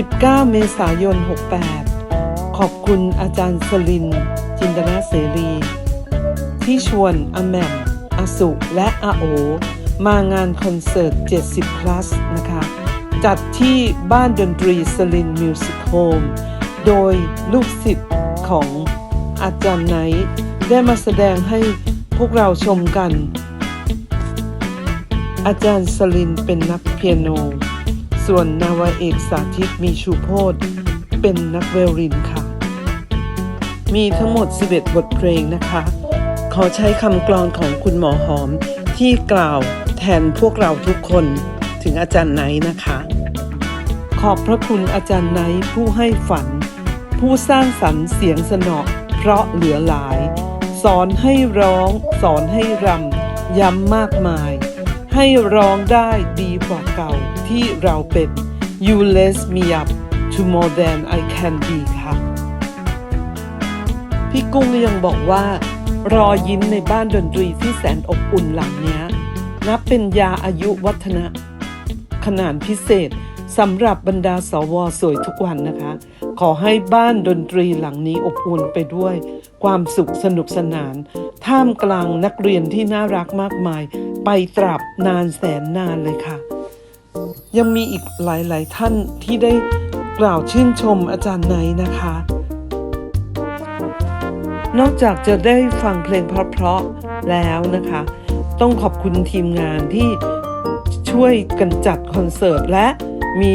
19 เมษายน 68 ขอบคุณอาจารย์สลิน จินตนาเสรี ที่ชวนอแมมอสุ และอาโอ มางานคอนเสิร์ต 70 plus นะคะ จัดที่บ้านดนตรีสลินมิวสิกโฮมโดยลูกศิษย์ของอาจารย์ไนท์ได้มาแสดงให้พวกเราชมกัน อาจารย์สลินเป็นนักเปียโน ส่วนนาวาเอกสาธิตมีชูโพธเป็นนักเวลรินค่ะ มีทั้งหมด 11 บทเพลงนะคะ ขอใช้คำกลอนของคุณหมอหอมที่กล่าวแทนพวกเราทุกคนถึงอาจารย์ไนท์นะคะ ขอบพระคุณอาจารย์ไนท์ผู้ให้ฝัน ผู้สร้างสรรค์เสียงสนอเพราะเหลือหลาย สอนให้ร้อง สอนให้รำย้ำมากมาย ให้ร้องได้ดีกว่าเก่า ที่เราเป็น You lift me up to more than I can be ค่ะ พี่กุ้งยังบอกว่า รอยยิ้มในบ้านดนตรีที่แสนอบอุ่นหลังนี้นับเป็นยาอายุวัฒนะ ขนาดพิเศษสำหรับบรรดาสวสวยทุกวันนะคะ ขอให้บ้านดนตรีหลังนี้อบอุ่นไปด้วย ความสุขสนุกสนาน ท่ามกลางนักเรียนที่น่ารักมากมาย ไปตราบนานแสนนานเลยค่ะ ยังมีอีกหลาย ๆ ท่านที่ได้กล่าวชื่นชมอาจารย์ไนนะคะ นอกจากจะได้ฟังเพลงเพราะๆแล้วนะคะ ต้องขอบคุณทีมงานที่ช่วยกันจัดคอนเสิร์ตและมี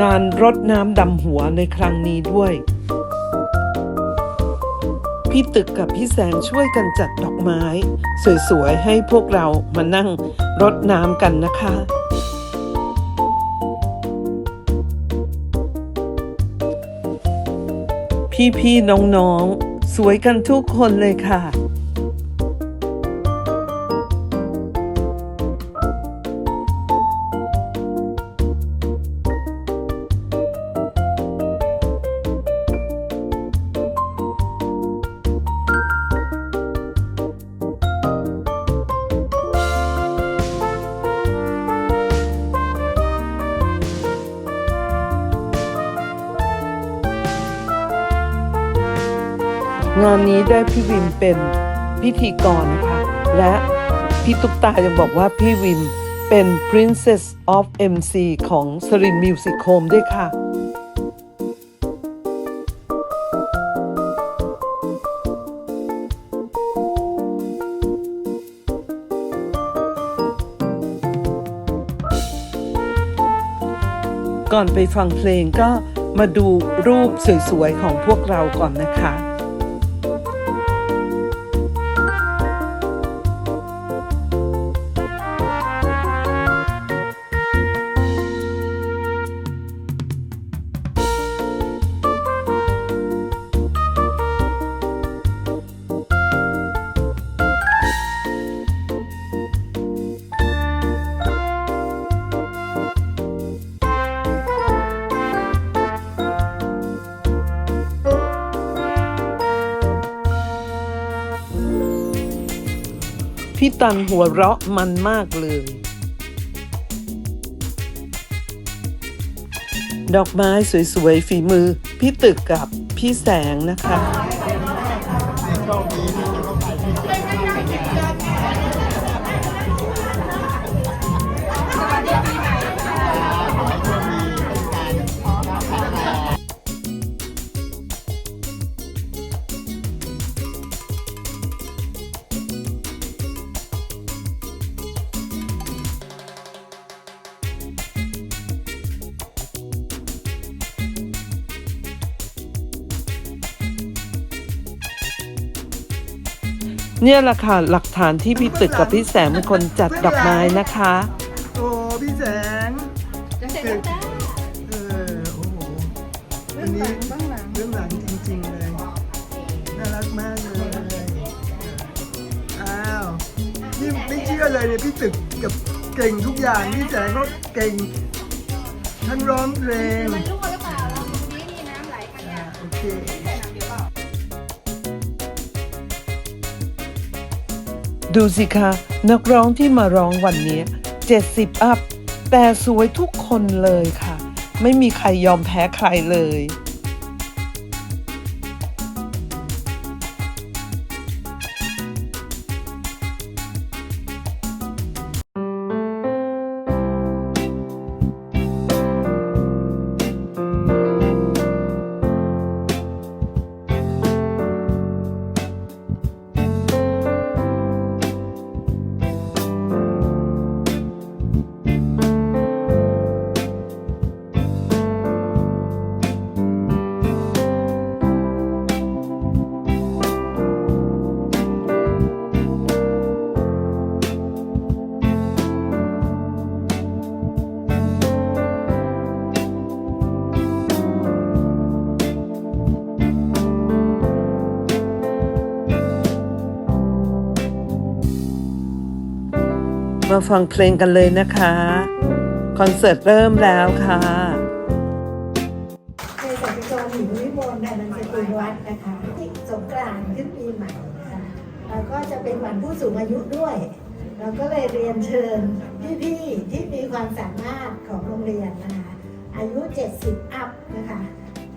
งานรดน้ำดำหัวในครั้งนี้ด้วย พี่ตึกกับพี่แสงช่วยกันจัดดอกไม้ สวย ๆ ให้พวกเรามานั่งรดน้ำกันนะคะ พี่ๆน้องๆ สวยกันทุกคนเลยค่ะ งานนี้ได้พี่วิมเป็นพิธีกรนะคะและพี่ตุ๊กตายังบอกว่าพี่วิมเป็น Princess of MC ของสรินมิวสิกโฮมด้วยค่ะก่อนไปฟังเพลงก็มาดูรูปสวยๆ ของพวกเราก่อนนะคะ ตันหัวเราะมันมากเลย ดอกไม้สวยๆฝีมือ พี่ตึกกับพี่แสงนะคะ เนี่ยแหละค่ะหลักฐานที่พี่ตึกกับพี่แสงเป็นคนจัดดอกไม้นะคะ โอ้พี่แสงจะเสร็จแล้วจ้าเออโอ้โหวันนี้เรื่องหลังจริงๆเลยน่ารักมากเลยอ้าวนี่ไม่เชื่อเลยเนี่ยพี่ตึกกับเก่งทุกอย่างพี่แสงก็เก่งทั้งร้องเพลง ดูสิคะ นักร้องที่มาร้องวันนี้ 70 อัพ แต่สวยทุกคนเลยค่ะ ไม่มีใครยอมแพ้ใครเลย มาฟังเพลงกันเลยนะคะ คอนเสิร์ตเริ่มแล้วค่ะในสัจจรหญิงวิมลอนันตกุลวัฒน์นะคะที่สงกรานต์ขึ้นปีใหม่ค่ะแล้วก็จะเป็นวันผู้สูงอายุด้วย เราก็เลยเรียนเชิญพี่ๆที่มีความสามารถของโรงเรียนนะคะอายุ 70 อัพนะคะ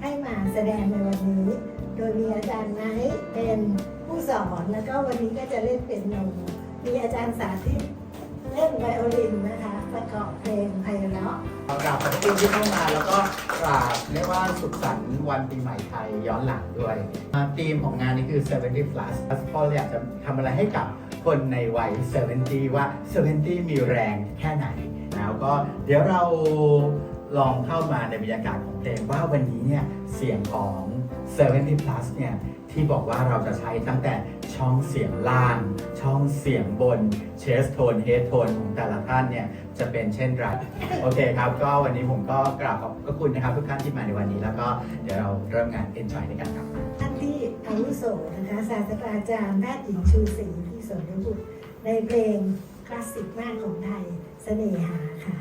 ให้มาแสดงในวันนี้ โดยมีอาจารย์ไนท์เป็นผู้สอนแล้วก็วันนี้ก็จะเล่นเป็นโนมีอาจารย์สาธิต เล่นไวโอลินนะคะประกอบเพลงไพเราะกราบขอบคุณที่เข้ามาแล้วก็กราบเรียกว่าสุขสันต์วันปีใหม่ไทยย้อนหลังด้วยธีมของงานนี้คือ 70 plus พ่ออยากจะทำอะไรให้กับคนในวัย 70 ว่า 70 มีแรงแค่ไหน แล้วก็เดี๋ยวเราลองเข้ามาในบรรยากาศของเพลงว่าวันนี้เนี่ยเสียงของ 70 plus เนี่ยที่บอกว่าเราจะใช้ตั้งแต่ ช่องเสียงล่าง ช่องเสียงบนเชสโทนเฮดโทนของแต่ละท่านเนี่ยจะเป็นเช่นไรโอเคครับ ก็วันนี้ผมก็กราบขอบพระคุณนะครับ ทุกท่านที่มาในวันนี้ แล้วก็เดี๋ยวเราเริ่มงาน Enjoy ด้วยกันครับท่านที่อาวุโสนะคะศาสตราจารย์แพทย์หญิงชูศรีที่สนบุตรในเพลงคลาสสิกมากของไทยเสน่หาค่ะ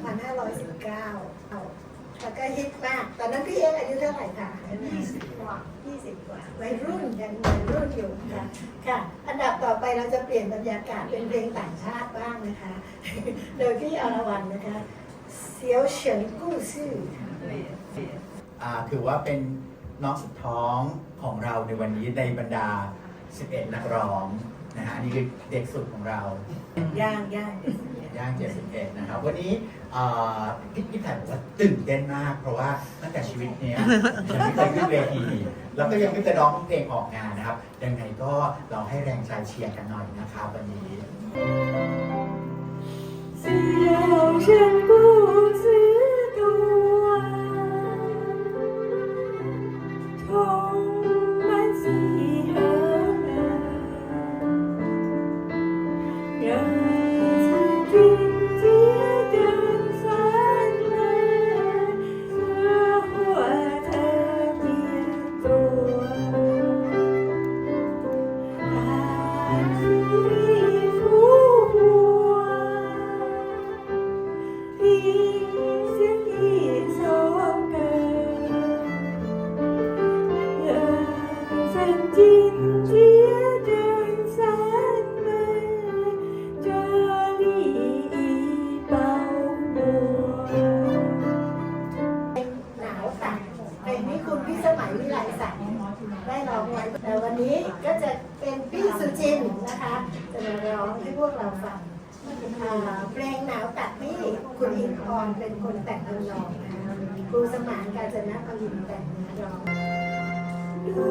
2519เอาแล้วก็ฮิตมากตอนนั้นพี่เอ็กอายุเท่าไหร่คะยี่สิบกว่ายี่สิบกว่าวัยรุ่นยังวัยรุ่นอยู่ค่ะค่ะ อันดับต่อไปเราจะเปลี่ยนบรรยากาศเป็นเพลงต่างชาติบ้างนะคะ โดยพี่อรวรรณนะคะเสียวเฉินกู้ซื่อค่ะอ่าถือว่าเป็นน้องสุดท้องของเราในวันนี้ในบรรดา 11 นักร้องนะฮะอันนี่คือเด็กสุดของเรา ย่างย่างย่าง71นะครับวันนี้ อ่าพี่พี่ถ่ายบอกว่าตื่นเต้นมาก เพราะว่าตั้งแต่ชีวิตเนี้ยยังไม่เคยขึ้นเวทีแล้วก็ยังไม่เคยร้องเพลงออกงานนะครับ ยังไงก็เราให้แรงใจเชียร์กันหน่อยนะครับวันนี้เสียวฉั คุณอิงพรเป็นคนแต่งเนื้อร้องนะคะครูสมานกาญจนปรินแต่งเนื้อร้องดู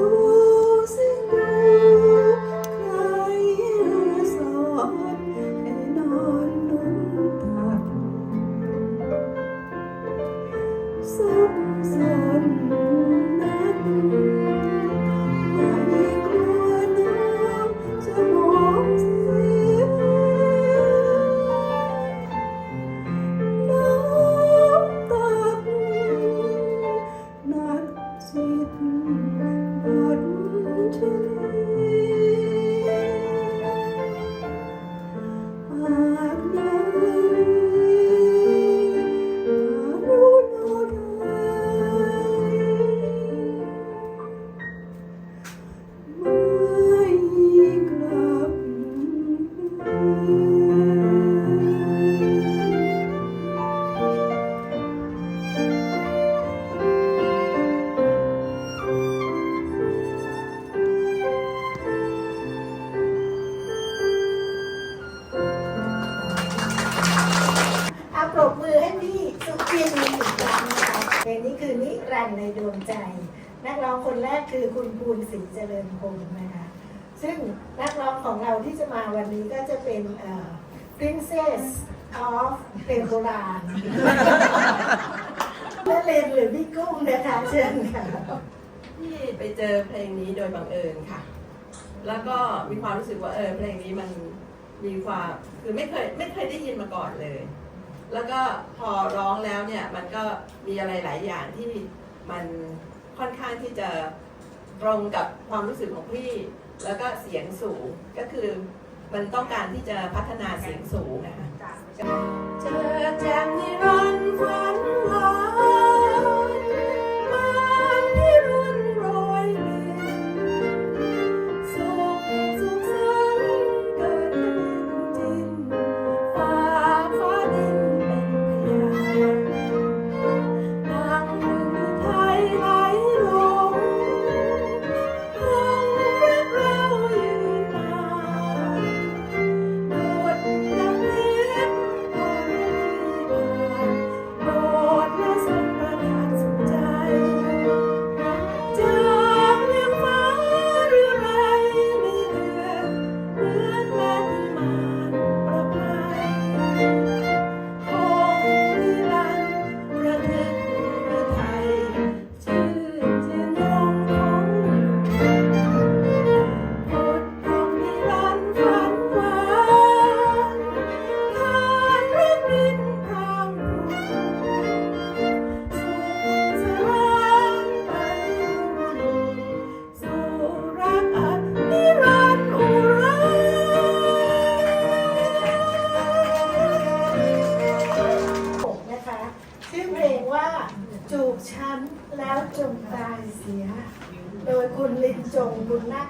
สิ่งใด แล้วก็มีความรู้สึกว่าเออเพลงนี้มันมีความคือไม่เคยไม่เคยได้ยินมาก่อนเลย แล้วก็พอร้องแล้วเนี่ยมันก็มีอะไรหลายอย่างที่มันค่อนข้างที่จะตรงกับความรู้สึกของพี่ แล้วก็เสียงสูงก็คือมันต้องการที่จะพัฒนาเสียงสูงนะคะเจอแจ่มนิรันดร์ฝันหวาน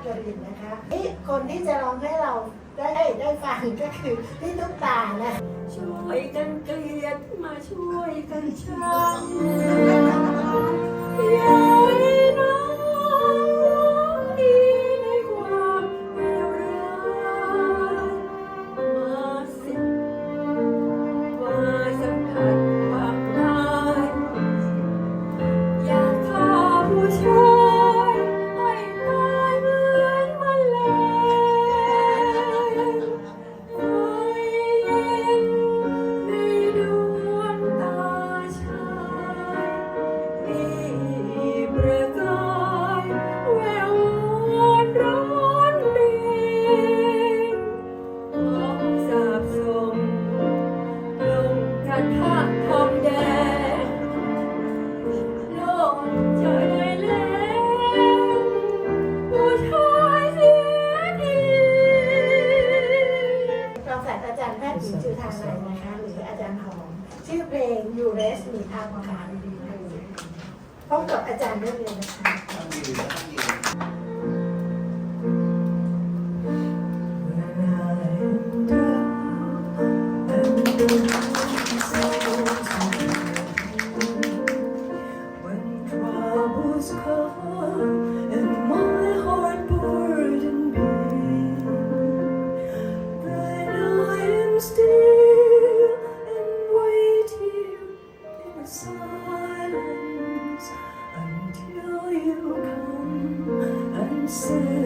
จริตนะคะนี่คนที่จะร้องให้เราได้ได้ฟังก็คือพี่ตุ๊กตานะช่วยกันเกลียดมาช่วยกันชังยายน้อง อาจารย์ได้เลยนะคะ answer.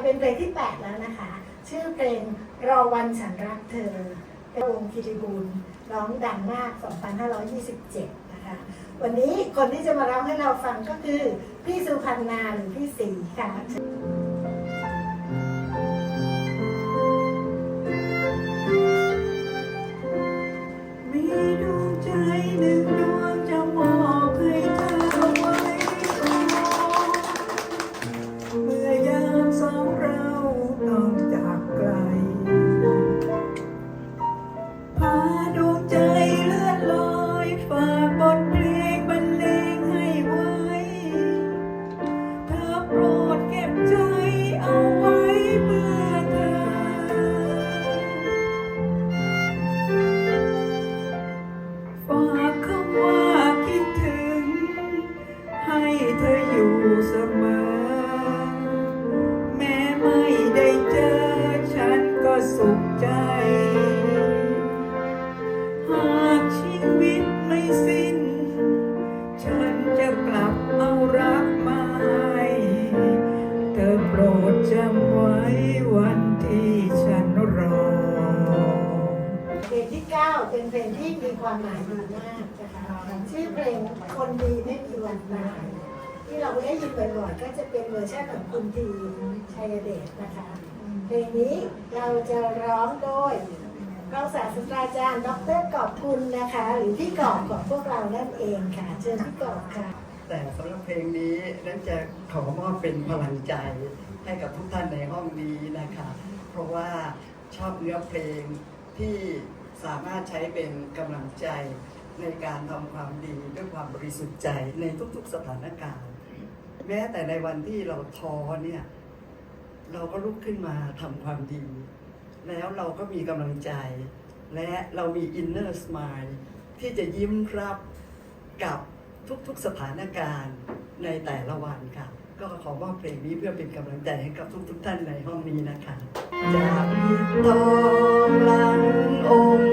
เพลงต่อไปเป็นเพลงที่ 8 แล้วนะคะ ชื่อเพลงรอวันฉันรักเธอเป็นวงคิริบูลร้องดังมาก 2527 นะคะ วันนี้คนที่จะมาร้องให้เราฟังก็คือ พี่สุพรรณาหรือพี่สีค่ะ โปรดจำไว้วันที่ฉันรอ เพลงที่ 9 เป็นเพลงที่มีความหมายดีมากนะคะชื่อเพลงคนดีไม่มีวันตายที่เราได้ยินบ่อยๆก็จะเป็นเวอร์ชันของคุณทีชัยเดชนะคะ เพลงนี้เราจะร้องโดยรองศาสตราจารย์ ดรกอบคุณนะคะ หรือพี่กอบของพวกเรานั่นเองค่ะ เชิญพี่กอบค่ะ แต่สำหรับเพลงนี้นั้นจะขอมอบเป็นพลังใจให้กับทุกท่านในห้องนี้นะคะ เพราะว่าชอบเนื้อเพลงที่สามารถใช้เป็นกำลังใจในการทำความดีด้วยความบริสุทธิ์ใจในทุกๆสถานการณ์ แม้แต่ในวันที่เราท้อเนี่ยเราก็ลุกขึ้นมาทำความดี แล้วเราก็มีกำลังใจ และเรามี inner smile ที่จะยิ้มรับกับ ทุกๆสถานการณ์ในแต่ละวันค่ะ ก็ขอมอบเพลงนี้เพื่อเป็นกำลังใจให้กับทุกๆท่านในห้องนี้นะคะ จากพิทองหลังองค์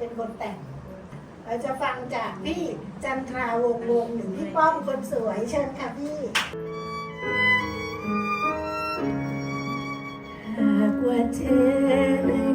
เป็นคนแต่ง เราจะฟังจากพี่จันทราวงวงศ์หรือพี่ป้อมคนสวยเชิญค่ะพี่หากว่าเธอ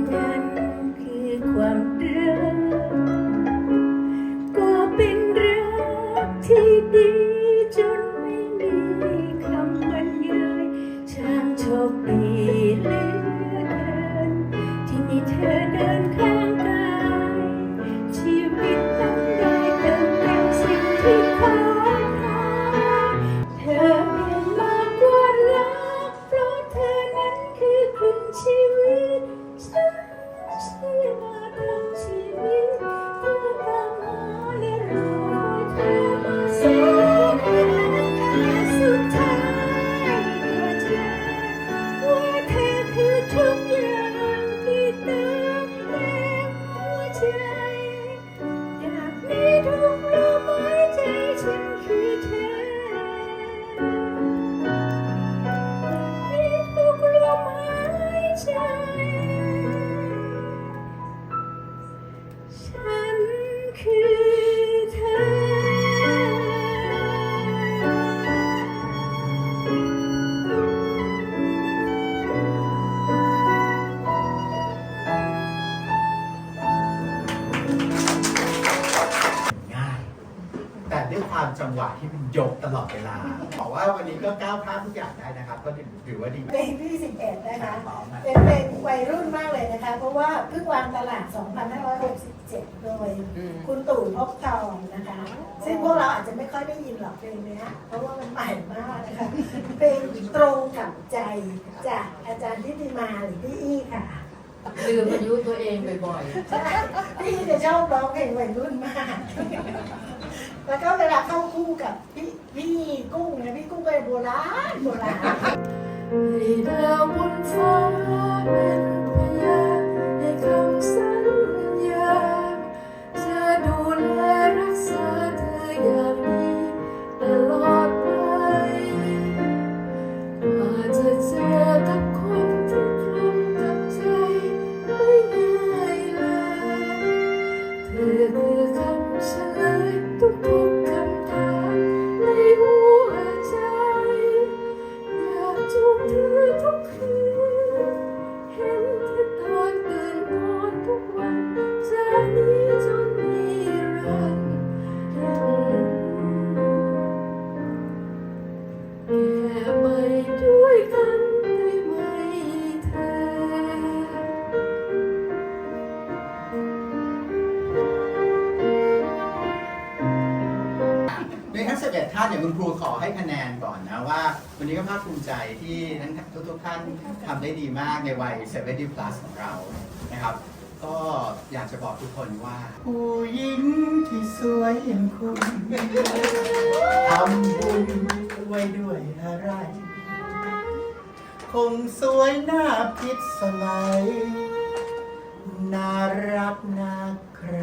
ลอดเวลาบอกว่าวันนี้ก็ก้าวข้ามทุกอย่างได้นะครับ ก็ถือว่าดีเพลงที่11 นะคะพร้อมนะเป็นเพลงวัยรุ่นมากเลยนะคะ เพราะว่าเพิ่งวางตลาด 2567 โดย คุณตู่พบทองนะคะ ซึ่งพวกเราอาจจะไม่ค่อยได้ยินหรอกเพลงเนี้ยเพราะว่ามันใหม่มากนะคะเพลงตรงกับใจจากอาจารย์ทิติมาหรือพี่อี้ค่ะลืมอายุตัวเองบ่อยใช่พี่อี้จะชอบร้องเพลงวัยรุ่นมาก แล้วก็เวลาเข้าคู่กับพี่พี่กุ้งเนี่ยพี่กุ้งก็โบราณโบราณ ให้ดาวบนฟ้าเป็นพยาน คุณครูขอให้คะแนนก่อนนะว่า วันนี้ก็ภาคภูมิใจที่ทั้งทุกๆท่านทำได้ดีมากในวัย 70 plus ของเรานะครับ ก็อยากจะบอกทุกคนว่า ผู้หญิงที่สวยอย่างคุณทำบุญไว้ด้วยอะไร คงสวยหน้าพิษสมัย น่ารักน่าใคร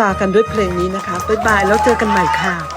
ลากันด้วยเพลงนี้นะคะบ๊ายบายแล้วเจอกันใหม่ค่ะ